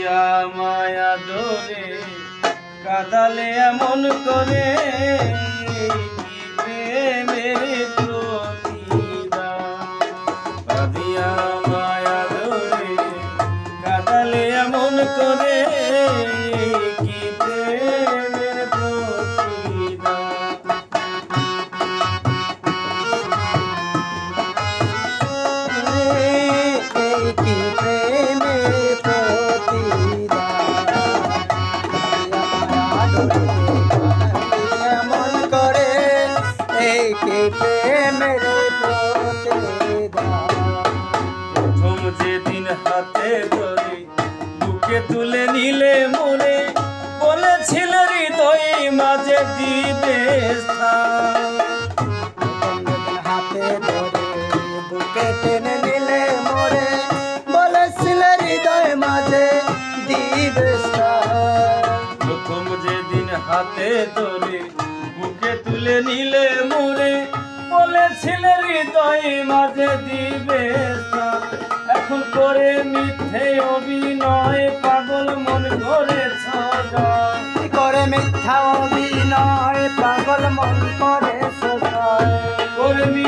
না মায়া দোরে কাদালে এমন করে প্রেমের মায়া দোরে কাদালে এমন করে এমন করে এই কি প্রেমের প্রথম যেদিন হাতে ধরে বুকে তুলে নিলে মনে বলেছিল হৃদয় মাঝে দিবে স্থান। হাতে ধরে বুকে হাতে ধরে বুকে তুলে নিলে মনে বলেছিল হৃদয় মাঝে দিবে। এখন করে মিথ্যে অভিনয় পাগল মন করে। করে মিথ্যা অভিনয় পাগল মন করে করে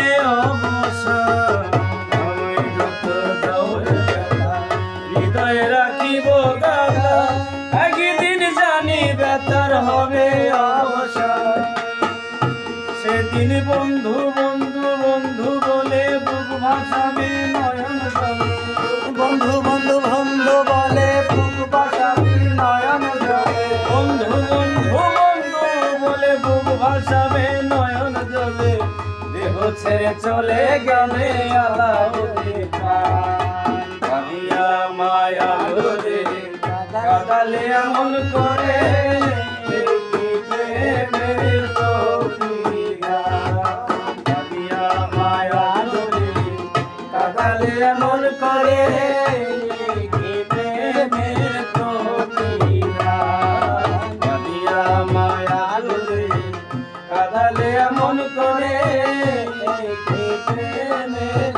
রাখিব গাথা একদিন জানি ব্যথার হবে অবসান সেদিন বন্ধু বন্ধু বন্ধু বলে বুক ভাসাবে নয়ন বন্ধু বন্ধু বন্ধু বলে বুক বাসাবি নয়ন জলে। বন্ধু বন্ধু বন্ধু বলে বুক ভাসাবে নয়ন জলে। দেহ ছেড়ে চলে গেলে আলাউদ্দিন মায়া লোরে কাদালে এমন করে এমন করে কাদালে এমন করে প্রেমের